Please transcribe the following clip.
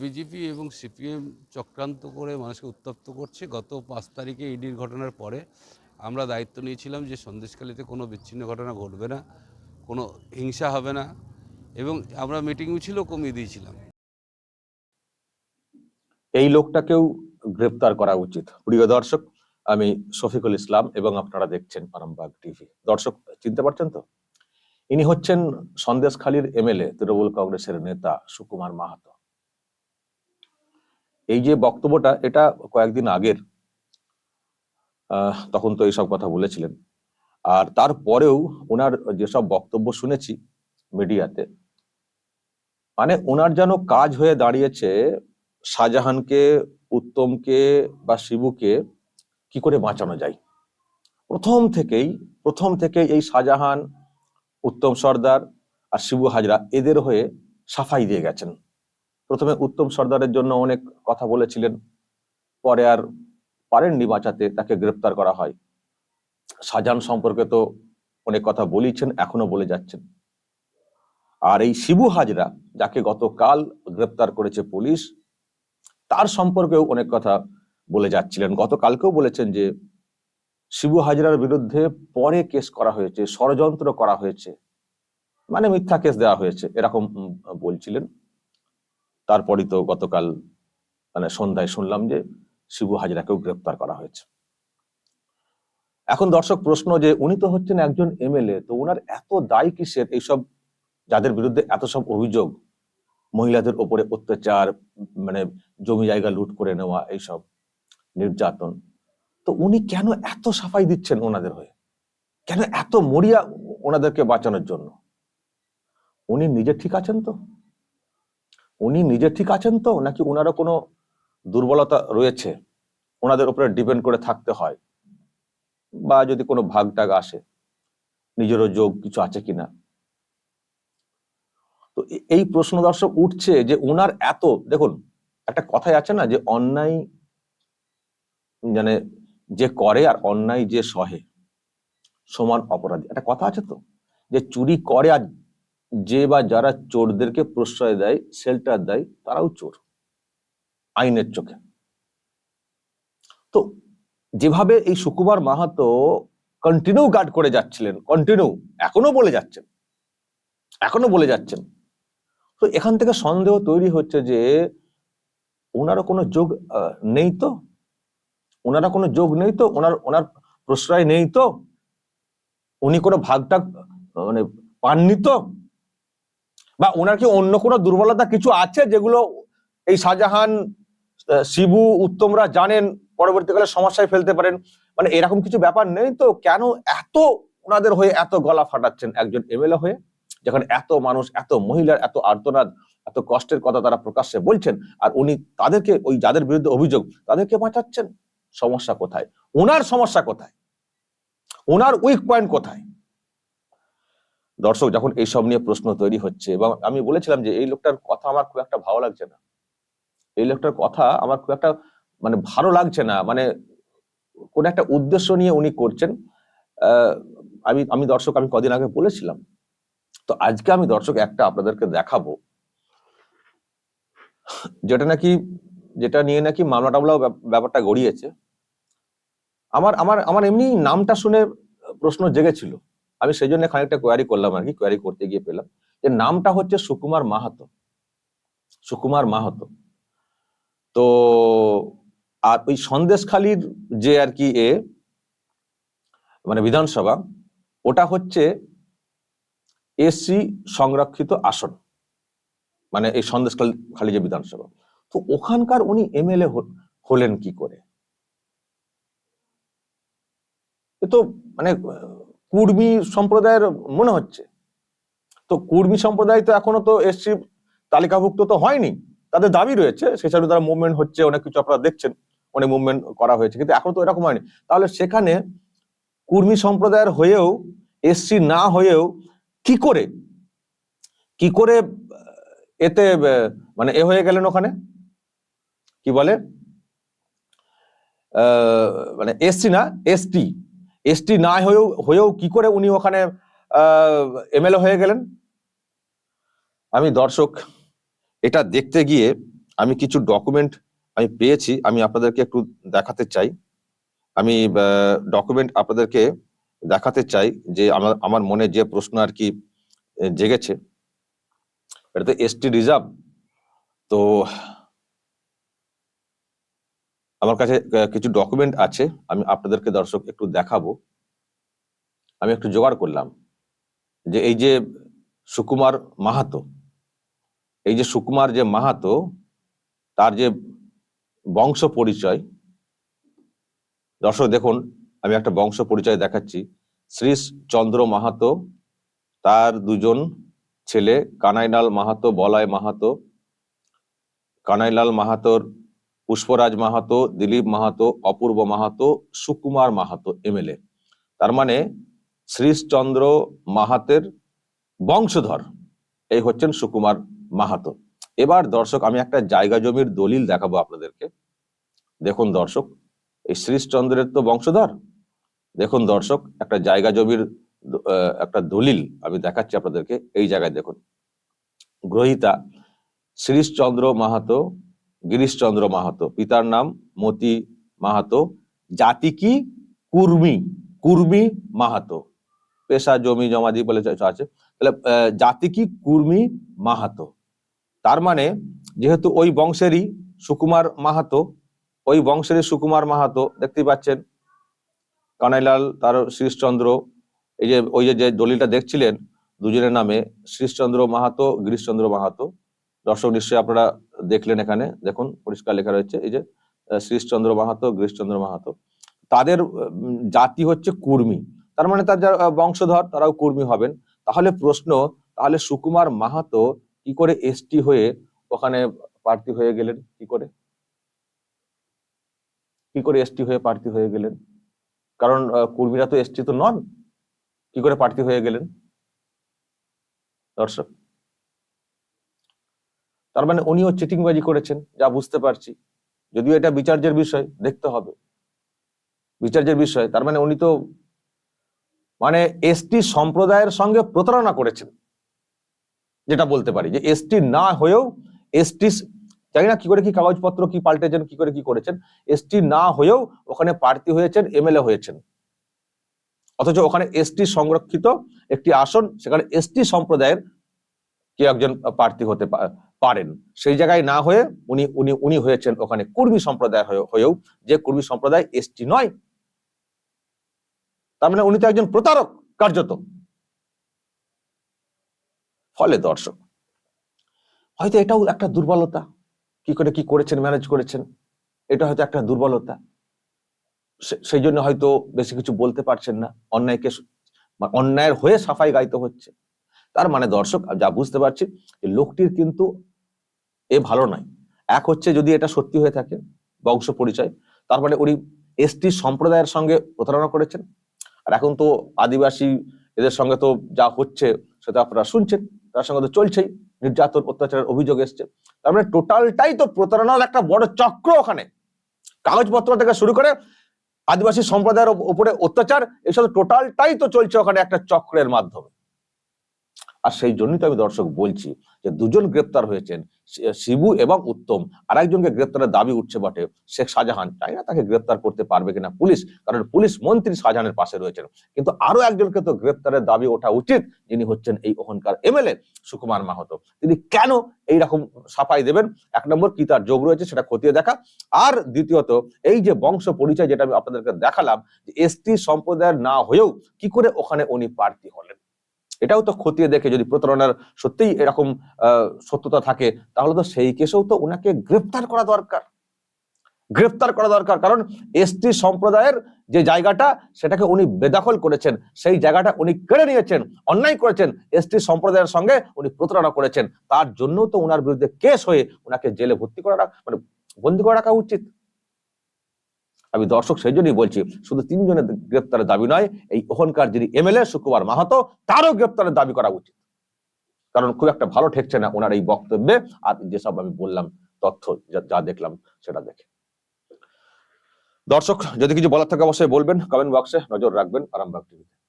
BJP এবং CPM চক্রান্ত করে মানুষকে উত্তপ্ত করছে। গত পাঁচ তারিখে ইডির ঘটনার পরে আমরা দায়িত্ব নিয়েছিলাম যে সন্দেশখালীতে কোনো বিচ্ছিন্ন ঘটনা ঘটবে না, কোনো হিংসা হবে না এবং আমরা মিটিং মিছিলও কমিয়ে দিয়েছিলাম। এই লোকটাকেও গ্রেপ্তার করা উচিত। প্রিয় দর্শক, আমি শফিকুল ইসলাম এবং আপনারা দেখছেন পারামবাগ টিভি। দর্শক, চিনতে পারছেন তো? ইনি হচ্ছেন সন্দেশখালীর এমএলএ, তৃণমূল কংগ্রেসের নেতা সুকুমার মাহাতো। এই যে বক্তব্যটা, এটা কয়েকদিন আগের তখন তো এইসব কথা বলেছিলেন। আর তারপরেও ওনার যেসব বক্তব্য শুনেছি মিডিয়াতে মানে ওনার যেন কাজ হয়ে দাঁড়িয়েছে শাহজাহানকে, উত্তমকে বা শিবুকে কি করে বাঁচানো যায়? প্রথম থেকেই, প্রথম থেকে এই শাহজাহান, উত্তম সর্দার আর শিবু হাজরা এদের হয়ে সাফাই দিয়ে গেছেন। প্রথমে উত্তম সর্দারের জন্য অনেক কথা বলেছিলেন, পরে আর পারেননি বাঁচাতে, তাকে গ্রেপ্তার করা হয়। শাহজাহান সম্পর্কে তো অনেক কথা বলেছেন, এখনও বলে যাচ্ছেন। আর এই শিবু হাজরা, যাকে গতকাল গ্রেপ্তার করেছে পুলিশ, তার সম্পর্কেও অনেক কথা বলে যাচ্ছিলেন। গতকালকেও বলেছেন যে, শিবু হাজরার বিরুদ্ধে পরে কেস করা হয়েছে, ষড়যন্ত্র করা হয়েছে। মানে মিথ্যা কেস দেওয়া হয়েছে, এরকম বলছিলেন। তারপরই তো গতকাল মানে সন্ধ্যায় শুনলাম যে শিবু হাজরাকেও গ্রেপ্তার করা হয়েছে। এখন দর্শক প্রশ্ন যে উনি তো হচ্ছেন একজন এমএলএ, তো ওনার এত দায় কিসের? এইসব যাদের বিরুদ্ধে এত সব অভিযোগ, মহিলাদের ওপরে অত্যাচার মানে জমি জায়গা লুট করে নেওয়া, এইসব নির্যাতন, তো উনি কেন এত সাফাই দিচ্ছেন ওনাদের হয়ে? কেন এত মরিয়া ওনাদেরকে বাঁচানোর জন্য? উনি নিজে ঠিক আছেন তো? উনি নিজে ঠিক আছেন তো? নাকি ওনারও কোনো দুর্বলতা রয়েছে? ওনাদের উপরে ডিপেন্ড করে থাকতে হয়। বা যদি কোনো ভাগ টাগ আসে, নিজেরও যোগ কিছু আছে কিনা? তো এই প্রশ্ন দর্শক উঠছে যে ওনার এত, দেখুন, একটা কথাই আছে না যে অন্যায় মানে যে করে আর অন্যায় যে সহে, সমান অপরাধী। একটা কথা আছে তো? যে চুরি করে আর যে বা যারা চোরদেরকে প্রশ্রয় দেয় শেল্টার দেয়, তারাও চোর। আইনের চোখে। তো যেভাবে এই সুকুমার মাহাতো কন্টিনিউ গার্ড করে যাচ্ছিলেন কন্টিনিউ এখনও বলে যাচ্ছেন, এখনও বলে যাচ্ছেন। তো এখান থেকে সন্দেহ তৈরি হচ্ছে যে, ওনারও কোনো যোগ নেই তো? ওনারা কোনো যোগ নেই তো? ওনার ওনার প্রশ্রয় নেই তো? উনি কোনো ভাগটা মানে পাননি তো? বা ওনার কি অন্য কোনো দুর্বলতা কিছু আছে যেগুলো এই শাহজাহান শিবু, উত্তমরা জানেন, পরবর্তীকালে সমস্যায় ফেলতে পারেন? মানে এরকম কিছু ব্যাপার নেই তো? কেন এত ওনাদের হয়ে এত গলা ফাটাচ্ছেন একজন এমএলএ হয়ে? যেখানে এত মানুষ, এত মহিলার এত আর্তনাদ, এত কষ্টের কথা তারা প্রকাশ্যে বলছেন, আর উনি তাদেরকে, ওই যাদের বিরুদ্ধে অভিযোগ, তাদেরকে বাঁচাচ্ছেন? সমস্যা কোথায়? ওনার সমস্যা কোথায়? ওনার উইক পয়েন্ট কোথায়? দর্শক যখন এইসব নিয়ে প্রশ্ন তৈরি হচ্ছে এবং আমি বলেছিলাম যে এই লোকটার কথা আমার খুব একটা ভালো লাগছে না। এই লোকটার কথা আমার খুব একটা মানে ভালো লাগছে না। মানে কোন একটা উদ্দেশ্য নিয়ে উনি করছেন। আমি আমি দর্শক, আমি কদিন আগে বলেছিলাম। তো আজকে আমি দর্শক একটা আপনাদেরকে দেখাবো। যেটা নাকি, যেটা নিয়ে নাকি মামলা ব্যাপ- ব্যাপারটা গড়িয়েছে। আমার আমার আমার এমনি নামটা শুনে প্রশ্ন জেগেছিল। আমি সেই জন্য খানিকটা কোয়ারি করলাম আর কি কোয়ারি করতে গিয়ে পেলাম যে নামটা হচ্ছে সুকুমার মাহাতো। সুকুমার মাহাতো। তো আর ওই সন্দেশখালীর যে আর কি এ মানে বিধানসভা, ওটা হচ্ছে এসসি সংরক্ষিত আসন। মানে এই সন্দেশখালী খালি যে বিধানসভা। তো ওখানকার উনি এমএলএ হলেন কি করে? এ তো মানে কুর্মী সম্প্রদায়ের মনে হচ্ছে। তো কুর্মী সম্প্রদায় তো এখনও তো এসসি তালিকাভুক্ত তো হয়নি। তাদের দাবি রয়েছে হিসাবে তারা মুভমেন্ট হচ্ছে, অনেক কিছু আপনারা দেখছেন, অনেক মুভমেন্ট করা হয়েছে, কিন্তু এখন তো এরকম হয়নি। তাহলে সেখানে কুর্মী সম্প্রদায়ের হয়েও, এসসি না হয়েও কি করে? কি করে এতে মানে এ হয়ে গেলেন ওখানে? কি বলে? মানে এসসি না, এসটি। এসটি না হয়েও হয়েও কি করে উনি ওখানে এমএলএ হয়ে গেলেন? আমি দর্শক, এটা দেখতে গিয়ে আমি কিছু ডকুমেন্ট আমি পেয়েছি, আমি আপনাদেরকে একটু দেখাতে চাই। আমি ডকুমেন্ট আপনাদেরকে দেখাতে চাই যে আমার আমার মনে যে প্রশ্ন আর কি জেগেছে এটা তো এসটি রিজার্ভ তো আমার কাছে কিছু ডকুমেন্ট আছে, আমি আপনাদেরকে দর্শক একটু দেখাবো। আমি একটু জোগাড় করলাম যে এই যে সুকুমার মাহাতো, এই যে সুকুমার যে মাহাতো, তার যে বংশ পরিচয়, দর্শক দেখুন, আমি একটা বংশ পরিচয় দেখাচ্ছি। শ্রীশ চন্দ্র মাহাতো, তার দুজন ছেলে, কানাইলাল মাহাতো বলয় মাহাতো। কানাইলাল মাহাতোর পুষ্পরাজ মাহাতো, দিলীপ মাহাতো, অপূর্ব মাহাতো, সুকুমার মাহাতো এমএলএ তার মানে শ্রীশচন্দ্র মাহাতের বংশধর, এই হচ্ছেন সুকুমার মাহাতো। এবার দর্শক, আমি একটা জায়গা জমির দলিল দেখাবো আপনাদেরকে। দেখুন দর্শক, এই শ্রীশচন্দ্রের তো বংশধর। দেখুন দর্শক, একটা জায়গা জমির একটা দলিল আমি দেখাচ্ছি আপনাদেরকে, এই জায়গায় দেখুন। গ্রহিতা শ্রীশচন্দ্র মাহাতো গিরিশচন্দ্র মাহাতো। পিতার নাম মতি মাহাতো। জাতি কি? কুর্মি। কুর্মি মাহাতো। পেশা, জমি জমাদি বলে আছে। তাহলে জাতি কি? কুর্মি মাহাতো। তার মানে যেহেতু ওই বংশেরই সুকুমার মাহাতো, ওই বংশেরই সুকুমার মাহাতো, দেখতেই পাচ্ছেন। কানাইলাল, তার শ্রীশচন্দ্র, এই যে, ওই যে দলিলটা দেখছিলেন, দুজনের নামে শ্রীশচন্দ্র মাহাতো, গিরিশচন্দ্র মাহাতো। দর্শক, নিশ্চয়ই আপনারা দেখলেন এখানে, দেখুন, পরিষ্কার লেখা রয়েছে, এই যে শ্রীশচন্দ্র মাহাতো, গিরিশচন্দ্র মাহাতো। তাদের জাতি হচ্ছে কুর্মি। তার মানে তার যারা বংশধর, তারাও কুর্মি হবেন। তাহলে প্রশ্ন, তাহলে সুকুমার মাহাতো কি করে এসটি হয়ে ওখানে প্রার্থী হয়ে গেলেন? কি করে? কি করে এসটি হয়ে প্রার্থী হয়ে গেলেন? কারণ কুর্মীরা তো এসটি তো নন। কি করে প্রার্থী হয়ে গেলেন? দর্শক তার মানে উনিও চিটিংবাজি করেছেন, যা বুঝতে পারছি। যদিও এটা বিচার্যের বিষয়, দেখতে হবে। বিচার্যের বিষয়, তার মানে উনি তো মানে এসটি সম্প্রদায়ের সঙ্গে প্রতারণা করেছেন। যেটা বলতে পারি যে এসটি না হয়েও এসটি জানি না কি করে কি কাগজপত্র কি পাল্টেছেন, কি করে কি করেছেন। এসটি না হয়েও ওখানে প্রার্থী হয়েছেন এমএলএ হয়েছেন। অথচ ওখানে এসটি সংরক্ষিত একটি আসন, সেখানে এসটি সম্প্রদায়ের কেউ একজন প্রার্থী হতে পারেন। সেই জায়গায় না হয়ে উনি উনি উনি হয়েছেন ওখানে কুর্মী সম্প্রদায় হয়েও যে কুর্মী সম্প্রদায় এসটি নয়। তার মানে উনি তো একজন প্রতারক কার্যত। ফলে দর্শক, হয়তো এটাও একটা দুর্বলতা। কি করে কি করেছেন, ম্যানেজ করেছেন, এটা হয়তো একটা দুর্বলতা। সেই জন্য হয়তো বেশি কিছু বলতে পারছেন না। অন্যায়কে অন্যায়ের হয়ে সাফাই গাইতে হচ্ছে। তার মানে দর্শক যা বুঝতে পারছি লোকটির কিন্তু এ ভালো নয়। এক হচ্ছে যদি এটা সত্যি হয়ে থাকে, বংশ পরিচয়, তার মানে উনি এসটি সম্প্রদায়ের সঙ্গে প্রতারণা করেছেন। আর এখন তো আদিবাসী, এদের সঙ্গে তো যা হচ্ছে সেটা আপনারা শুনছেন, তার সঙ্গে তো চলছেই। নির্যাতন, অত্যাচারের অভিযোগ এসছে। তার মানে টোটালটাই তো প্রতারণার একটা বড় চক্র ওখানে। কাগজপত্র থেকে শুরু করে আদিবাসী সম্প্রদায়ের উপরে অত্যাচার, এসব টোটালটাই তো চলছে ওখানে একটা চক্রের মাধ্যমে। আর সেই জন্যই তো আমি দর্শক বলছি যে দুজন গ্রেপ্তার হয়েছেন শিবু এবং উত্তম। আর একজনকে গ্রেপ্তারের দাবি উঠছে বটে, শেখ শাহজাহান। চাই না? তাকে গ্রেপ্তার করতে পারবে কিনা পুলিশ? কারণ পুলিশ মন্ত্রী শাহজাহানের পাশে রয়েছেন। কিন্তু আরও একজনকে তো গ্রেপ্তারের দাবি ওঠা উচিত, যিনি হচ্ছেন এই ওখানকার এমএলএ সুকুমার মাহাতো। তিনি কেন এই রকম সাফাই দেবেন? এক নম্বর, কি তার যোগ রয়েছে সেটা খতিয়ে দেখা। আর দ্বিতীয়ত, এই যে বংশ পরিচয় যেটা আমি আপনাদেরকে দেখালাম, যে এসটি সম্প্রদায়ের না হয়েও কি করে ওখানে উনি প্রার্থী হলেন? এটাও তো খতিয়ে দেখে যদি প্রতারণার সত্যিই এরকম সত্যতা থাকে, তাহলে তো সেই কেসেও তো ওনাকে গ্রেফতার করা দরকার। গ্রেফতার করা দরকার, কারণ এসটি সম্প্রদায়ের যে জায়গাটা, সেটাকে উনি বেদখল করেছেন, সেই জায়গাটা উনি কেড়ে নিয়েছেন, অন্যায় করেছেন এসটি সম্প্রদায়ের সঙ্গে উনি প্রতারণা করেছেন। তার জন্য তো ওনার বিরুদ্ধে কেস হয়ে ওনাকে জেলে ভর্তি করা মানে বন্দি করে রাখা উচিত। আমি দর্শক সেই জন্যই বলছি, শুধু তিনজনের গ্রেপ্তারের দাবি নয়, এই ওখানকার যিনি এমএলএ সুকুমার মাহাতো, তারও গ্রেপ্তারের দাবি করা উচিত। কারণ খুব একটা ভালো ঠেকছে না ওনার এই বক্তব্যে, আর যেসব আমি বললাম তথ্য যা- যা দেখলাম সেটা দেখে। দর্শক, যদি কিছু বলার থাকে অবশ্যই বলবেন কমেন্ট বক্সে নজর রাখবেন, আরামবাগ টিভিতে